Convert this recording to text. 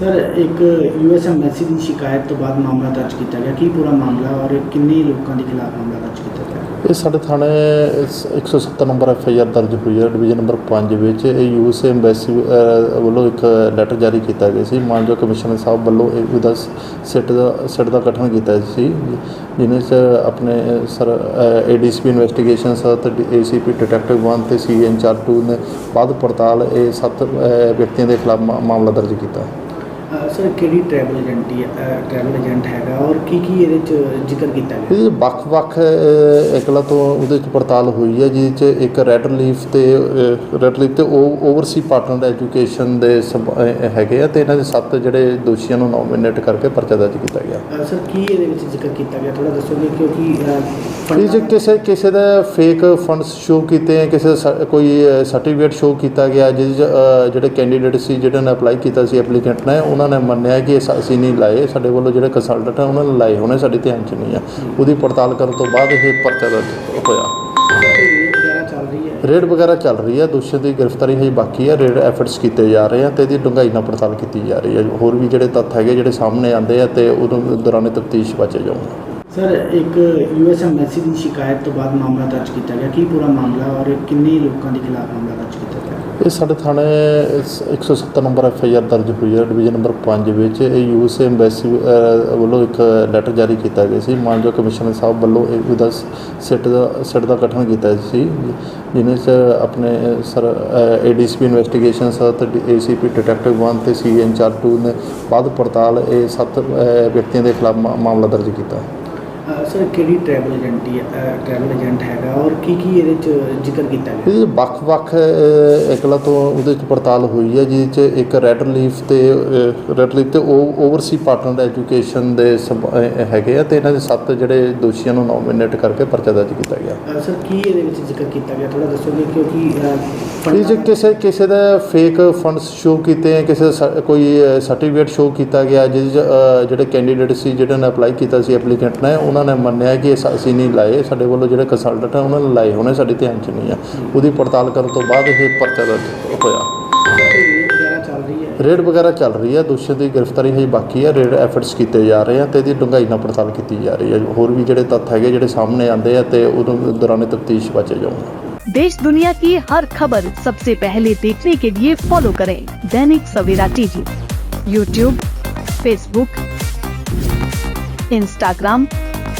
Sir ਇੱਕ US embassy ਦੀ ਸ਼ਿਕਾਇਤ ਤੋਂ ਬਾਅਦ ਮਾਮਲਾ ਦਰਜ ਕੀਤਾ ਗਿਆ। ਕੀ ਪੂਰਾ ਮਾਮਲਾ ਔਰ ਕਿੰਨੇ ਲੋਕਾਂ ਦੇ ਖਿਲਾਫ ਮਾਮਲਾ ਦਰਜ ਕੀਤਾ ਗਿਆ? ਇਹ ਸਾਡੇ ਥਾਣੇ ਸ- 170 ਨੰਬਰ ਐਫ ਆਈ ਆਰ ਦਰਜ ਹੋਈ ਹੈ। ਡਿਵੀਜ਼ਨ ਨੰਬਰ 5 ਵਿੱਚ ਇਹ ਯੂਐਸ ਐਮਬੈਸੀ ਅ, ਵੱਲੋਂ ਇੱਕ ਲੈਟਰ ਜਾਰੀ ਕੀਤਾ ਗਿਆ ਸੀ। ਮਾਨਯੋਗ ਕਮਿਸ਼ਨਰ ਸਾਹਿਬ ਵੱਲੋਂ ਇਹ ਉਹਦਾ ਸਿੱਟ ਦਾ ਸਿੱਟ ਦਾ ਗਠਨ ਕੀਤਾ ਸੀ। ਜਿਹਨੇ ਚ ਆਪਣੇ ਸਰ ਏਡੀਸੀਪੀ ਇਨਵੈਸਟੀਗੇਸ਼ਨ ਸਰ ਤੇ ਏਸੀਪੀ ਡਿਟੈਕਟਿਵ 1 ਤੇ ਸੀ ਇੰਚਾਰਜ 2 ਨੇ ਬਾਅਦ ਪੜਤਾਲ ਇਹ ਸੱਤ ਵਿਅਕਤੀਆਂ ਦੇ ਖਿਲਾਫ ਮਾ- ਮਾਮਲਾ ਦਰਜ ਕੀਤਾ। uh, ਸਰ ਕਿਹੜੀ ਟਰੈਵਲ ਏਜੰਟੀ ਟਰੈਵਲ ਏਜੰਟ ਹੈਗਾ ਔਰ ਕੀ ਕੀ ਇਹਦੇ ਚ ਜ਼ਿਕਰ ਕੀਤਾ ਗਿਆ? ਇਹ ਵੱਖ-ਵੱਖ ਇਕਲਾ ਤੋਂ ਉਹਦੇ ਚ ਪੜਤਾਲ ਹੋਈ ਹੈ ਜਿਹਦੇ ਚ ਇੱਕ ਰੈੱਡ ਲੀਫ ਤੇ ਰੈੱਡ ਲੀਫ ਤੇ ਓਵਰਸੀ ਪਾਰਟਨਰ ਐਜੂਕੇਸ਼ਨ ਦੇ ਹੈਗੇ ਆ ਤੇ ਇਹਨਾਂ ਦੇ ਸੱਤ ਜਿਹੜੇ ਦੋਸ਼ੀਆਂ ਨੂੰ ਨੋਮੀਨੇਟ ਕਰਕੇ ਪਰਚਾ ਦਰਜ ਕੀਤਾ ਗਿਆ। ਸਰ ਕੀ ਇਹਦੇ ਵਿੱਚ ਜ਼ਿਕਰ ਕੀਤਾ ਗਿਆ? ਥੋੜਾ ਦੱਸੋਗੇ ਕਿਉਂਕਿ ਇਹ ਕਿਸੇ ਕਿਸੇ ਦਾ ਫੇਕ ਫੰਡਸ ਸ਼ੋ ਕੀਤੇ ਆ ਕਿਸੇ ਕੋਈ ਸਰਟੀਫਿਕੇਟ ਸ਼ੋ ਕੀਤਾ ਗਿਆ ਜਿਹੜੇ ਕੈਂਡੀਡੇਟ ਸੀ ਜਿਹਨਾਂ ਨੇ ਅਪਲਾਈ ਕੀਤਾ ਸੀ ਐਪਲੀਕੈਂਟ ਨੇ ਉਹਨਾਂ ਨੇ ਮੰਨਿਆ ਕਿ ਇਹ ਅਸੀਂ ਨਹੀਂ ਲਾਏ, ਸਾਡੇ ਵੱਲੋਂ ਜਿਹੜੇ ਕੰਸਲਟੈਂਟ ਆ, ਉਹਨਾਂ ਨੇ ਲਾਏ ਹੋਣੇ, ਸਾਡੇ ਧਿਆਨ 'ਚ ਨਹੀਂ ਆ। ਉਹਦੀ ਪੜਤਾਲ ਕਰਨ ਤੋਂ ਬਾਅਦ ਇਹ ਪਰਚਾ ਦਰਜ ਹੋਇਆ। ਰੇਡ ਵਗੈਰਾ ਚੱਲ ਰਹੀ ਹੈ ਰੇਡ ਦੀ ਗ੍ਰਿਫਤਾਰੀ ਹਜੇ ਬਾਕੀ ਹੈ ਰੇਡ ਐਫਰਟਸ ਕੀਤੇ ਜਾ ਰਹੇ ਆ ਤੇ ਇਹਦੀ ਡੂੰਘਾਈ ਨਾਲ ਪੜਤਾਲ ਕੀਤੀ ਜਾ ਰਹੀ ਹੈ ਹੋਰ ਵੀ ਜਿਹੜੇ ਤੱਥ ਹੈਗੇ, ਜਿਹੜੇ ਸਾਹਮਣੇ ਆਉਂਦੇ ਆ ਤੇ ਉਦੋਂ ਦੌਰਾਨ ਤਫਤੀਸ਼ ਬਚੇ ਜਾਊਗਾ। ਸਰ, ਇੱਕ ਯੂਐਸ ਐਮਬੈਸੀ ਦੀ ਸ਼ਿਕਾਇਤ ਤੋਂ ਬਾਅਦ ਮਾਮਲਾ ਦਰਜ ਕੀਤਾ ਗਿਆ। ਕੀ ਪੂਰਾ ਮਾਮਲਾ ਔਰ ਕਿੰਨੇ ਲੋਕਾਂ ਦੇ ਖਿਲਾਫ ਮਾਮਲਾ ਦਰਜ ਕੀਤਾ ਗਿਆ? ਇਹ ਸਾਡੇ ਥਾਣੇ ਸ- 170 ਨੰਬਰ ਐਫ ਆਈ ਆਰ ਦਰਜ ਹੋਈ ਹੈ ਡਿਵੀਜ਼ਨ ਨੰਬਰ 5 ਵਿੱਚ। ਇਹ ਯੂਐਸ ਐਮਬੈਸੀ ਅ, ਵੱਲੋਂ ਇੱਕ ਲੈਟਰ ਜਾਰੀ ਕੀਤਾ ਗਿਆ ਸੀ। ਮਾਨਯੋਗ ਕਮਿਸ਼ਨਰ ਸਾਹਿਬ ਵੱਲੋਂ ਇਹ ਉਹਦਾ ਸਿੱਟ ਦਾ ਸਿੱਟ ਦਾ ਗਠਨ ਕੀਤਾ ਸੀ। ਜਿਹਨੇ ਚ ਆਪਣੇ ਸਰ ਏਡੀਸੀਪੀ ਇਨਵੈਸਟੀਗੇਸ਼ਨ ਸਰ ਤੇ ਏਸੀਪੀ ਡਿਟੈਕਟਿਵ 1 ਤੇ ਸੀ ਇੰਚਾਰਜ 2 ਨੇ ਬਾਅਦ ਪੜਤਾਲ ਇਹ ਸੱਤ ਵਿਅਕਤੀਆਂ ਦੇ ਖਿਲਾਫ ਮਾ- ਮਾਮਲਾ ਦਰਜ ਕੀਤਾ। ਸਰ ਕਿਹੜੀ ਟਰੈਵਲ ਏਜੰਟੀ ਟਰੈਵਲ ਏਜੰਟ ਹੈਗਾ ਔਰ ਕੀ ਕੀ ਇਹਦੇ ਚ ਜ਼ਿਕਰ ਕੀਤਾ ਗਿਆ? ਇਹ ਵੱਖ-ਵੱਖ ਇਕਲਾ ਤੋਂ ਉਹਦੇ ਚ ਪੜਤਾਲ ਹੋਈ ਹੈ ਜਿਹਦੇ ਚ ਇੱਕ ਰੈੱਡ ਲੀਫ ਤੇ ਰੈੱਡ ਲੀਫ ਤੇ ਓਵਰਸੀ ਪਾਰਟਨਰ ਐਜੂਕੇਸ਼ਨ ਦੇ ਹੈਗੇ ਆ ਤੇ ਇਹਨਾਂ ਦੇ ਸੱਤ ਜਿਹੜੇ ਦੋਸ਼ੀਆਂ ਨੂੰ ਨੋਮੀਨੇਟ ਕਰਕੇ ਪਰਚਾ ਦਰਜ ਕੀਤਾ ਗਿਆ। ਸਰ ਕੀ ਇਹਦੇ ਵਿੱਚ ਜ਼ਿਕਰ ਕੀਤਾ ਗਿਆ? ਥੋੜਾ ਦੱਸੋਗੇ ਕਿਉਂਕਿ ਇਹ ਕਿਸੇ ਕਿਸੇ ਦਾ ਫੇਕ ਫੰਡਸ ਸ਼ੋ ਕੀਤੇ ਆ ਕਿਸੇ ਕੋਈ ਸਰਟੀਫਿਕੇਟ ਸ਼ੋ ਕੀਤਾ ਗਿਆ ਜਿਹਦੇ ਜਿਹੜੇ ਕੈਂਡੀਡੇਟ ਸੀ ਜਿਹਨਾਂ ਨੇ ਅਪਲਾਈ ਕੀਤਾ ਸੀ ਐਪਲੀਕੈਂਟ ਨੇ ਉਹਨਾਂ ਨੇ ਮੰਨਿਆ ਕਿ ਇਹ ਸ- ਅਸੀਂ ਨਹੀਂ ਲਾਏ ਸਾਡੇ ਵੱਲੋਂ ਜਿਹੜੇ ਕੰਸਲਟੈਂਟ ਆ ਉਹਨਾਂ ਨੇ ਲਾਏ ਹੋਣੇ ਸਾਡੇ ਧਿਆਨ 'ਚ ਨਹੀਂ ਆ ਉਹਦੀ ਪੜਤਾਲ ਕਰਨ ਤੋਂ ਬਾਅਦ ਇਹ ਪਰਚਾ ਦਰਜ ਹੋਇਆ ਰੇਡ ਵਗੈਰਾ ਚੱਲ ਰਹੀ ਹੈ ਰੇਡ ਵਗੈਰਾ ਚੱਲ ਰਹੀ ਹੈ ਦੋਸ਼ੀਆਂ ਦੀ ਗ੍ਰਿਫਤਾਰੀ ਹਜੇ ਬਾਕੀ ਹੈ ਰੇਡ ਐਫਰਟਸ ਕੀਤੇ ਜਾ ਰਹੇ ਆ ਤੇ ਇਹਦੀ ਡੂੰਘਾਈ ਨਾਲ ਪੜਤਾਲ ਕੀਤੀ ਜਾ ਰਹੀ ਹੈ ਹੋਰ ਵੀ ਜਿਹੜੇ ਤੱਥ ਹੈਗੇ ਜਿਹੜੇ ਸਾਹਮਣੇ ਆਉਂਦੇ ਆ ਤੇ ਉਦੋਂ ਦੌਰਾਨੇ ਤਫਤੀਸ਼ ਬਚੇ ਜਾਊਗਾ देश दुनिया की हर खबर सबसे पहले देखने के लिए फॉलो करें Dainik Savera TV YouTube Facebook Instagram